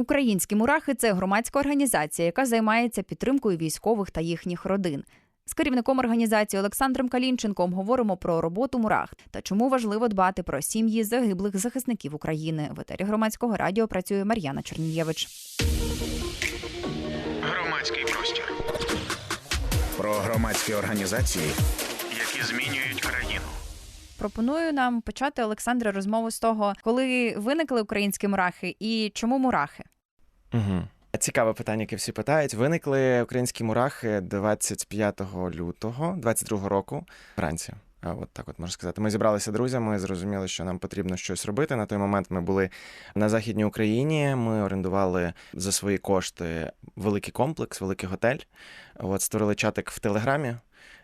Українські мурахи це громадська організація, яка займається підтримкою військових та їхніх родин. З керівником організації Олександром Калінченком говоримо про роботу мурах та чому важливо дбати про сім'ї загиблих захисників України. В етері громадського радіо працює Мар'яна Чернієвич. Громадський простір, Про громадські організації. Пропоную нам почати Олександре розмову з того, коли виникли українські мурахи і чому мурахи. Угу. Цікаве питання, яке всі питають. Виникли українські мурахи 25 лютого 22 року вранці. А От так от можна сказати. Ми зібралися друзями, зрозуміли, що нам потрібно щось робити. На той момент ми були на Західній Україні. Ми орендували за свої кошти великий комплекс, великий готель. От створили чатик в Телеграмі.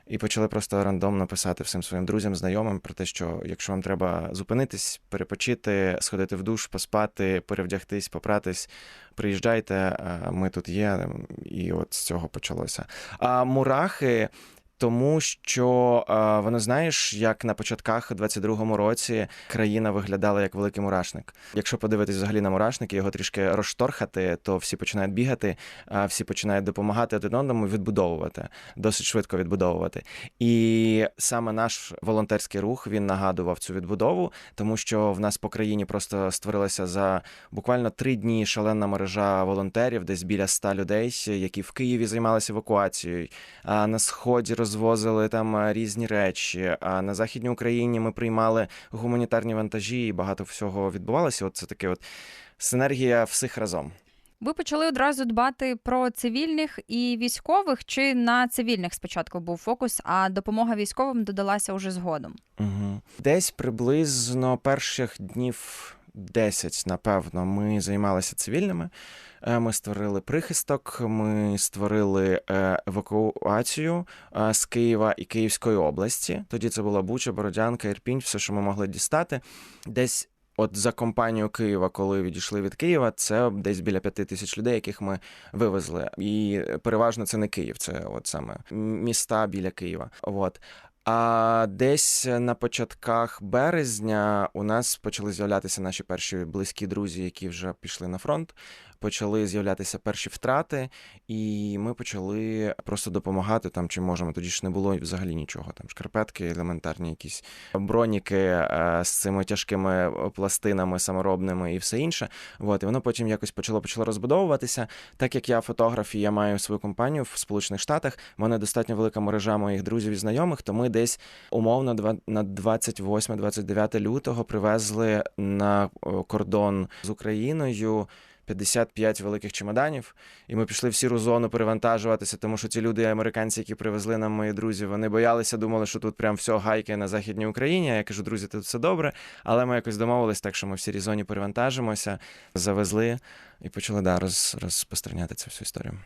І почали просто рандомно писати всім своїм друзям, знайомим про те, що якщо вам треба зупинитись, перепочити, сходити в душ, поспати, перевдягтись, попратись, приїжджайте, ми тут є. І от з цього почалося. А мурахи. Тому що е, воно знаєш, як на початках у 22-му році країна виглядала як великий мурашник. Якщо подивитись взагалі на мурашник і його трішки розшторхати, то всі починають бігати, а всі починають допомагати один одному відбудовувати, досить швидко відбудовувати. І саме наш волонтерський рух він нагадував цю відбудову, тому що в нас по країні просто створилася за буквально три дні шалена мережа волонтерів, десь біля ста людей, які в Києві займалися евакуацією, а на сході розвозили там е, різні речі. А на західній Україні ми приймали гуманітарні вантажі, і багато всього відбувалося. От це таке от синергія всіх разом. Ви почали одразу дбати про цивільних і військових, чи на цивільних спочатку був фокус, а допомога військовим додалася уже згодом? Угу. Десь приблизно перших днів 10, напевно, ми займалися цивільними. Е, Ми створили прихисток, ми створили е, евакуацію е, з Києва і Київської області. Тоді це була Буча, Бородянка, Ірпінь, все, що ми могли дістати. Десь От за компанію Києва, коли відійшли від Києва, це десь біля п'яти тисяч людей, яких ми вивезли. І переважно це не Київ, це от саме міста біля Києва. От. А десь на початках березня у нас почали з'являтися наші перші близькі друзі, які вже пішли на фронт. Почали з'являтися перші втрати, і ми почали просто допомагати там, чим можемо. Тоді ж не було взагалі нічого. Там шкарпетки, елементарні якісь броніки е, з цими тяжкими пластинами саморобними і все інше. От, і воно потім якось почало почало розбудовуватися. Так як я фотограф і я маю свою компанію в Сполучених Штатах, в мене достатньо велика мережа моїх друзів і знайомих, то ми десь умовно на 28-29 лютого привезли на кордон з Україною. 55 великих чемоданів, і ми пішли в сіру зону перевантажуватися, тому що ті люди, американці, які привезли нам мої друзі, вони боялися, думали, що тут прям все гайки на західній Україні. Я кажу, друзі, тут все добре. Але ми якось домовились так, що ми в сірій зоні перевантажимося, завезли і почали да, роз, розпространяти цю всю історію.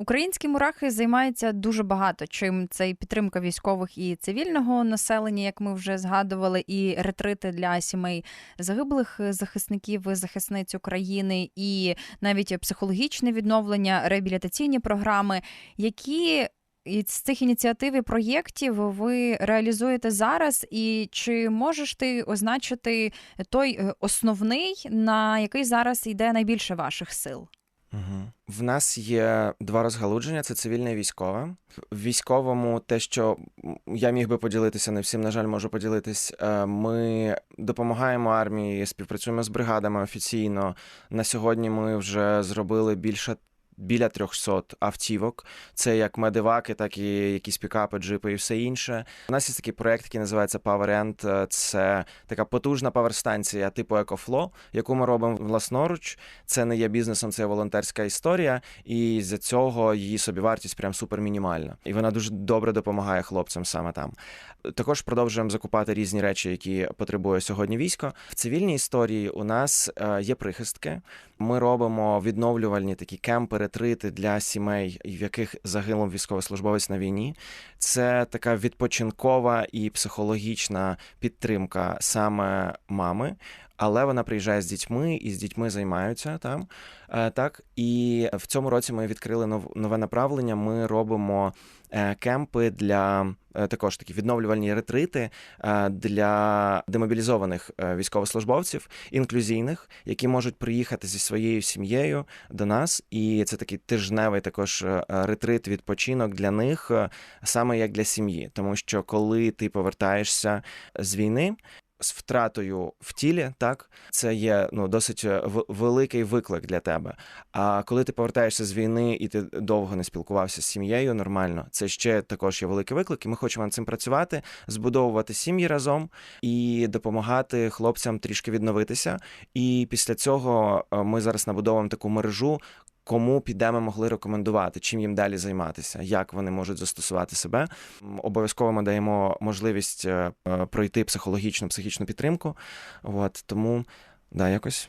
Українські мурахи займаються дуже багато. Чим це і підтримка військових і цивільного населення, як ми вже згадували, і ретрити для сімей загиблих захисників захисниць України, і навіть психологічне відновлення, реабілітаційні програми, які з цих ініціатив і проєктів ви реалізуєте зараз, і чи можеш ти означити той е, основний, на який зараз йде найбільше ваших сил? Угу. В нас є два розгалудження: це цивільне і військове. В військовому, те, що я міг би поділитися, не всім, на жаль, можу поділитись. е, Ми допомагаємо армії, співпрацюємо з бригадами офіційно. На сьогодні ми вже зробили більше. Біля 300 автівок. Це як медиваки, так і якісь пікапи, джипи і все інше. У нас є такий проект, який називається Power End. Це така потужна паверстанція типу EcoFlow, яку ми робимо власноруч. Це не є бізнесом, це є волонтерська історія, і з цього її собівартість прям супер мінімальна. І вона дуже добре допомагає хлопцям саме там. Також продовжуємо закупати різні речі, які потребує сьогодні військо. В цивільній історії у нас е, є прихистки. Ми робимо відновлювальні такі кемпи, ретрити для сімей, в яких загинув військовослужбовець на війні. Це така відпочинкова і психологічна підтримка саме мами. але вона приїжджає з дітьми і з дітьми займаються там. Е, Так, і в цьому році ми відкрили нове направлення. Ми робимо кемпи для е, також такі відновлювальні ретрити е, для демобілізованих е, військовослужбовців, інклюзійних, які можуть приїхати зі своєю сім'єю до нас. І це такий тижневий також е, ретрит, відпочинок для них, е, саме як для сім'ї. Тому що коли ти повертаєшся з війни. З втратою в тілі, так це є ну досить е, великий виклик для тебе. А коли ти повертаєшся з війни і ти довго не спілкувався з сім'єю нормально, це ще також є великий виклик. І ми хочемо над цим працювати, збудовувати сім'ї разом і допомагати хлопцям трішки відновитися. І після цього е, ми зараз набудовуємо таку мережу. Кому підемо могли рекомендувати, чим їм далі займатися, як вони можуть застосувати себе. Обов'язково ми даємо можливість е, е, пройти психологічну психічну підтримку. От тому да, якось,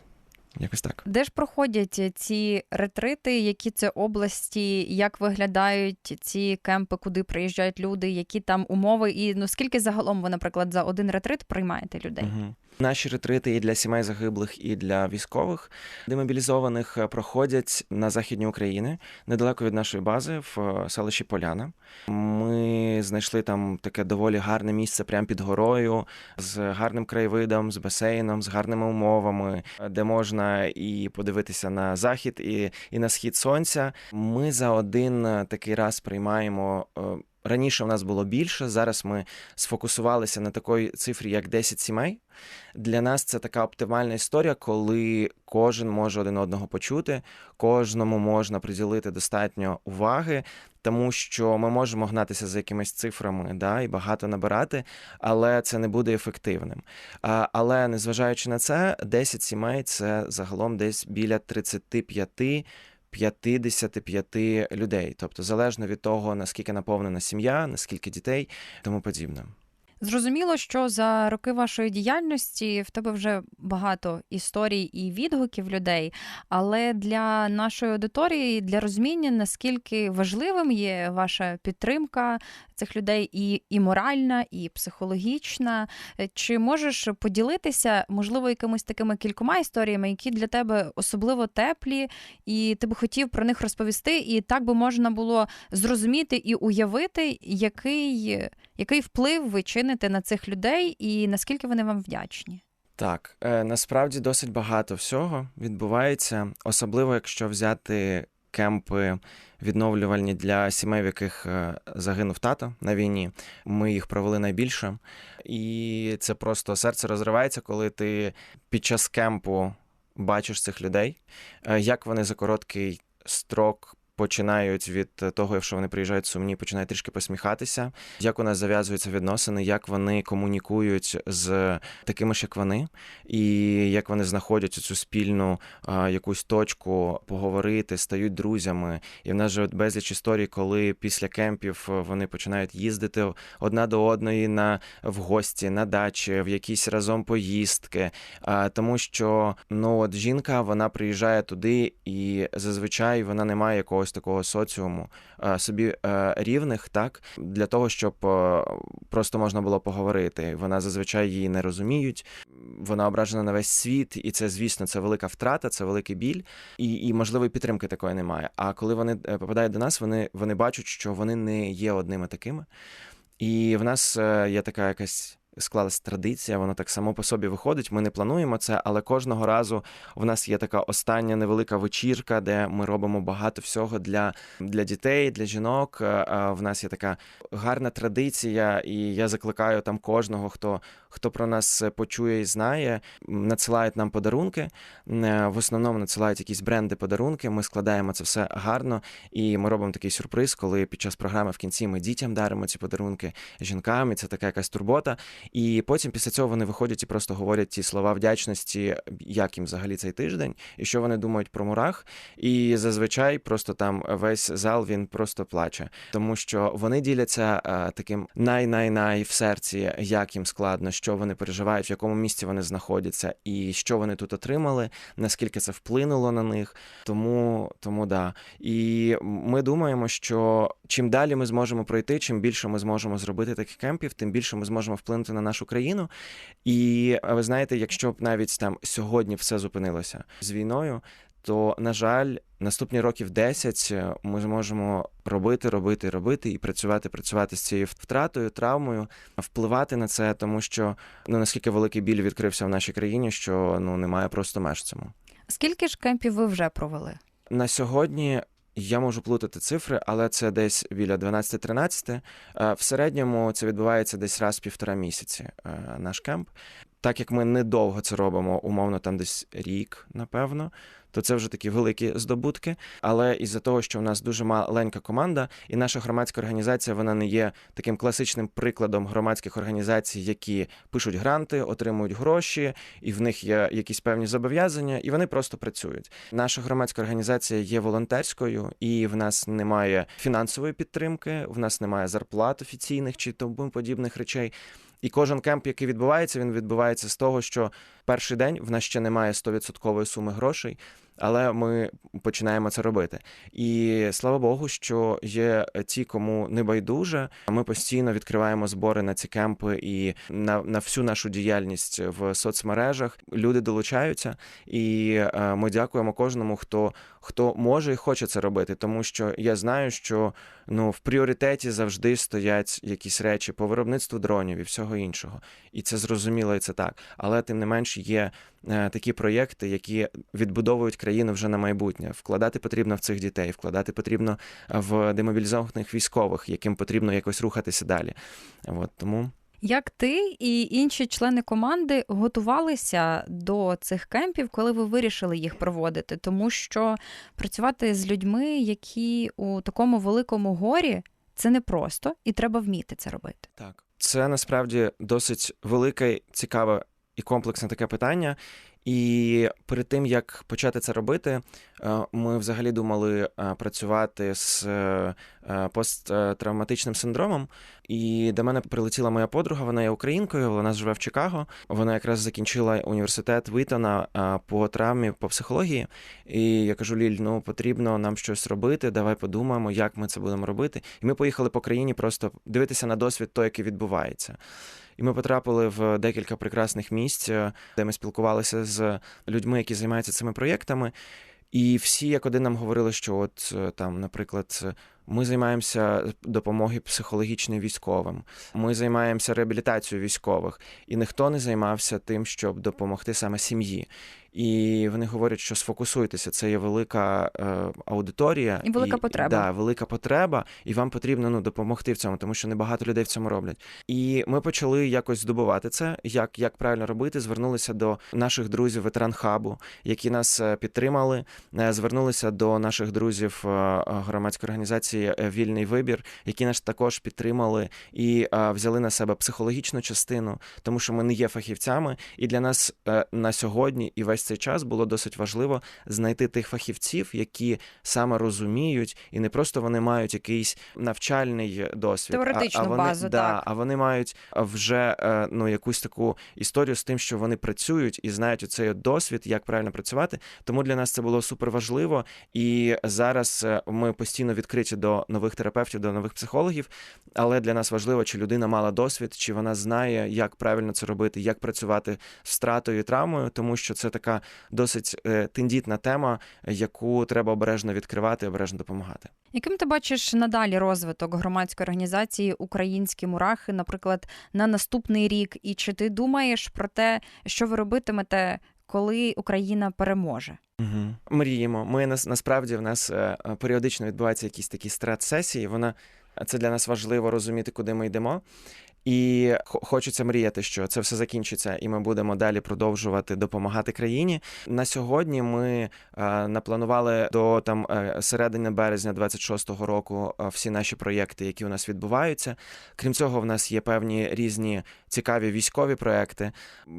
якось так. Де ж проходять ці ретрити? Які це області? Як виглядають ці кемпи, куди приїжджають люди? Які там умови? І ну скільки загалом ви, наприклад, за один ретрит приймаєте людей? Угу. Наші ретрити і для сімей загиблих, і для військових демобілізованих е, проходять на західній Україні, недалеко від нашої бази, в е, селищі Поляна. Ми знайшли там таке доволі гарне місце прямо під горою, з гарним краєвидом, з басейном, з гарними умовами, е, де можна і подивитися на захід, і, і на схід сонця. Ми за один такий раз приймаємо. Раніше в нас було більше, зараз ми сфокусувалися на такій цифрі, як 10 сімей. Для нас це така оптимальна історія, коли кожен може один одного почути, кожному можна приділити достатньо уваги, тому що ми можемо гнатися за якимись цифрами да, і багато набирати, але це не буде ефективним. Але незважаючи на це, 10 сімей це загалом десь біля 35 55 людей, тобто залежно від того, наскільки наповнена сім'я, наскільки дітей, тому подібне. Зрозуміло, що за роки вашої діяльності в тебе вже багато історій і відгуків людей, але для нашої аудиторії, для розуміння, наскільки важливим є ваша підтримка цих людей, і, і моральна, і психологічна. Чи можеш поділитися, можливо, якимись такими кількома історіями, які для тебе особливо теплі, і ти би хотів про них розповісти, і так би можна було зрозуміти і уявити, який, який вплив ви чините на цих людей, і наскільки вони вам вдячні? Так, е, насправді досить багато всього відбувається, особливо якщо взяти кемпи відновлювальні для сімей, в яких е, загинув тато на війні. Ми їх провели найбільше, і це просто серце розривається, коли ти під час кемпу бачиш цих людей, е, як вони за короткий строк. Починають від того, що вони приїжджають сумні, починають трішки посміхатися, як у нас зав'язуються відносини, як вони комунікують з такими ж, як вони, і як вони знаходять цю спільну а, якусь точку поговорити, стають друзями. І в нас же безліч історій, коли після кемпів вони починають їздити одна до одної на в гості, на дачі, в якісь разом поїздки. А, тому що ну от жінка вона приїжджає туди, і зазвичай вона не має якогось такого соціуму собі рівних, так для того, щоб просто можна було поговорити. Вона зазвичай її не розуміють. Вона ображена на весь світ, і це, звісно, це велика втрата, це великий біль, і, і можливо, підтримки такої немає. А коли вони е, попадають до нас, вони, вони бачать, що вони не є одними такими. І в нас е, є така якась склалась традиція, воно так само по собі виходить. Ми не плануємо це, але кожного разу в нас є така остання невелика вечірка, де ми робимо багато всього для, для дітей, для жінок. Е, е, В нас є така гарна традиція, і я закликаю там кожного, хто, хто про нас почує і знає, надсилають нам подарунки. Е, В основному надсилають якісь бренди подарунки. Ми складаємо це все гарно, і ми робимо такий сюрприз, коли під час програми в кінці ми дітям даримо ці подарунки жінкам, і це така якась турбота. І потім після цього вони виходять і просто говорять ті слова вдячності, як їм взагалі цей тиждень, і що вони думають про мурах. І зазвичай просто там весь зал він просто плаче, тому що вони діляться е, таким най-най-най в серці, як їм складно, що вони переживають, в якому місці вони знаходяться, і що вони тут отримали, наскільки це вплинуло на них. Тому, тому да. І ми думаємо, що чим далі ми зможемо пройти, чим більше ми зможемо зробити таких кемпів, тим більше ми зможемо вплинути вплинути на нашу країну. І ви знаєте, якщо б навіть там сьогодні все зупинилося з війною, то на жаль, наступні років 10 е, ми зможемо робити, робити, робити і працювати, працювати з цією втратою, травмою, впливати на це, тому що ну наскільки великий біль відкрився в нашій країні, що ну немає просто меж цьому. Скільки ж кемпів ви вже провели? На сьогодні я можу плутати цифри, але це десь біля 12-13. Е, В середньому це відбувається десь раз в півтора місяці е, наш кемп. Так як ми недовго це робимо, умовно там десь рік, напевно, то це вже такі великі здобутки. Але із-за того, що в нас дуже маленька команда, і наша громадська організація вона не є таким класичним прикладом громадських організацій, які пишуть гранти, отримують гроші, і в них є якісь певні зобов'язання, і вони просто працюють. Наша громадська організація є волонтерською, і в нас немає фінансової підтримки, в нас немає зарплат офіційних чи тому подібних речей. І кожен кемп, який відбувається, він відбувається з того, що перший день в нас ще немає 100% суми грошей, але ми починаємо це робити. І слава Богу, що є ті, кому не байдуже. Ми постійно відкриваємо збори на ці кемпи і на, на всю нашу діяльність в соцмережах. Люди долучаються, і е, ми дякуємо кожному, хто хто може і хоче це робити, тому що я знаю, що ну в пріоритеті завжди стоять якісь речі по виробництву дронів і всього іншого. І це зрозуміло, і це так. Але тим не менш є е, такі проєкти, які відбудовують країну вже на майбутнє. Вкладати потрібно в цих дітей, вкладати потрібно в демобілізованих військових, яким потрібно якось рухатися далі. От тому. Як ти і інші члени команди готувалися до цих кемпів, коли ви вирішили їх проводити? Тому що працювати з людьми, які у такому великому горі, це непросто, і треба вміти це робити. Так, це насправді досить велике, цікаве і комплексне таке питання. І перед тим як почати це робити, е, ми взагалі думали е, працювати з е, посттравматичним синдромом. І до мене прилетіла моя подруга, вона є українкою, вона живе в Чикаго. Вона якраз закінчила університет Вітона по травмі по психології. І я кажу: Ліль, ну потрібно нам щось робити. Давай подумаємо, як ми це будемо робити. І ми поїхали по країні просто дивитися на досвід, той, який відбувається. І ми потрапили в декілька прекрасних місць, де ми спілкувалися з людьми, які займаються цими проєктами. І всі як один нам говорили, що от там, наприклад, ми займаємося допомогою психологічної військовим, ми займаємося реабілітацією військових, і ніхто не займався тим, щоб допомогти саме сім'ї. І вони говорять, що сфокусуйтеся, це є велика е, аудиторія і велика потреба. Да, велика потреба, і вам потрібно ну допомогти в цьому, тому що небагато людей в цьому роблять. І ми почали якось здобувати це, як як правильно робити. Звернулися до наших друзів ветеран хабу, які нас підтримали. Звернулися до наших друзів громадської організації Вільний вибір, які нас також підтримали і взяли на себе психологічну частину, тому що ми не є фахівцями, і для нас на сьогодні і весь цей час було досить важливо знайти тих фахівців, які саме розуміють, і не просто вони мають якийсь навчальний досвід, теоретичну а, а вони, базу, да, так. а вони мають вже е, ну якусь таку історію з тим, що вони працюють і знають оцей досвід, як правильно працювати. Тому для нас це було супер важливо. І зараз е, ми постійно відкриті до нових терапевтів, до нових психологів. Але для нас важливо, чи людина мала досвід, чи вона знає, як правильно це робити, як працювати з втратою і травмою, тому що це така досить е, тендітна тема, яку треба обережно відкривати, обережно допомагати. Яким ти бачиш надалі розвиток громадської організації Українські мурахи, наприклад, на наступний рік? І чи ти думаєш про те, що ви робитимете, коли Україна переможе? Угу. Мріємо. Ми нас насправді в нас е, періодично відбуваються якісь такі страт-сесії. Вона це для нас важливо розуміти, куди ми йдемо. І хочеться мріяти, що це все закінчиться, і ми будемо далі продовжувати допомагати країні. На сьогодні ми е, напланували до там е, середини березня 26-го року е, всі наші проєкти, які у нас відбуваються. Крім цього, в нас є певні різні цікаві військові проекти,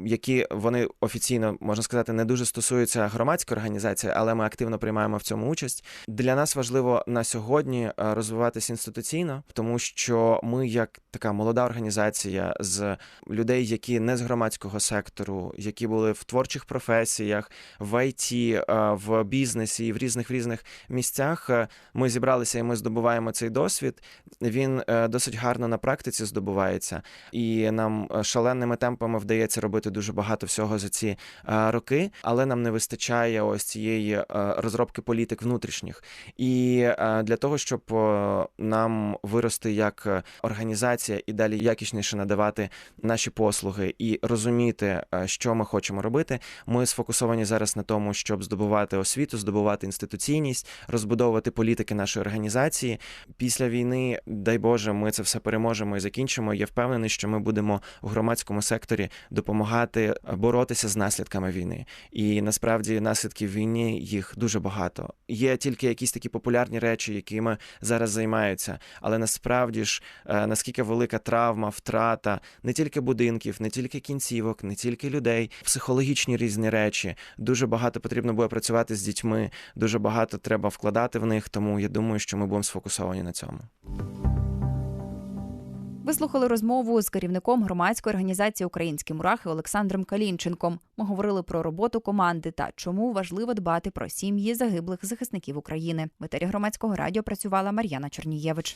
які вони офіційно можна сказати не дуже стосуються громадської організації, але ми активно приймаємо в цьому участь. Для нас важливо на сьогодні розвиватися інституційно, тому що ми, як така молода організація організація з людей, які не з громадського сектору, які були в творчих професіях, в ІТ, е, в бізнесі в різних різних місцях. Е, Ми зібралися і ми здобуваємо цей досвід. Він е, досить гарно на практиці здобувається, і нам шаленими темпами вдається робити дуже багато всього за ці роки, але нам не вистачає ось цієї розробки політик внутрішніх. І для того, щоб нам вирости як організація і далі якісніше надавати наші послуги і розуміти, е, що ми хочемо робити, ми сфокусовані зараз на тому, щоб здобувати освіту, здобувати інституційність, розбудовувати політики нашої організації. Після війни, дай Боже, ми це все переможемо і закінчимо. Я впевнений, що ми будемо у громадському секторі допомагати е, боротися з наслідками війни. І насправді наслідків війни їх дуже багато. Є тільки якісь такі популярні речі, якими зараз займаються. Але насправді ж е, наскільки велика травма, втрата не тільки будинків, не тільки кінцівок, не тільки людей, психологічні різні речі. Дуже багато потрібно буде працювати з дітьми, дуже багато треба вкладати в них. Тому я думаю, що ми будемо сфокусовані на цьому. Ви слухали розмову з керівником громадської організації Українські мурахи Олександром Калінченком. Ми говорили про роботу команди та чому важливо дбати про сім'ї загиблих захисників України. В етері громадського радіо працювала Мар'яна Чернієвич.